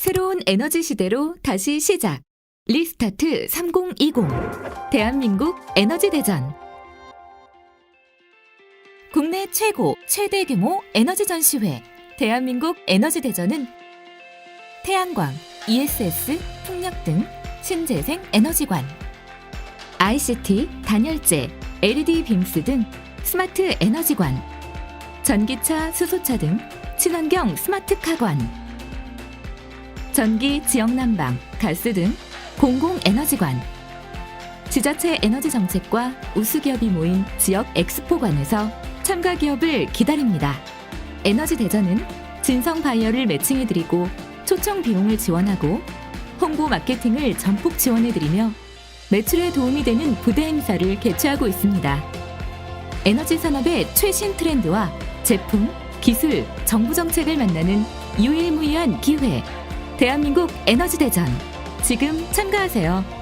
새로운 에너지 시대로 다시 시작. 리스타트 3020. 대한민국 에너지 대전. 국내 최고, 최대 규모 에너지 전시회. 대한민국 에너지 대전은 태양광, ESS, 풍력 등 신재생 에너지관, ICT, 단열재, LED 빔스 등 스마트 에너지관, 전기차, 수소차 등 친환경 스마트 카관, 전기, 지역 난방, 가스 등 공공 에너지관, 지자체 에너지 정책과 우수기업이 모인 지역 엑스포관에서 참가 기업을 기다립니다. 에너지 대전은 진성 바이어를 매칭해드리고 초청 비용을 지원하고 홍보 마케팅을 전폭 지원해드리며 매출에 도움이 되는 부대 행사를 개최하고 있습니다. 에너지 산업의 최신 트렌드와 제품, 기술, 정부 정책을 만나는 유일무이한 기회. 대한민국 에너지 대전. 지금 참가하세요.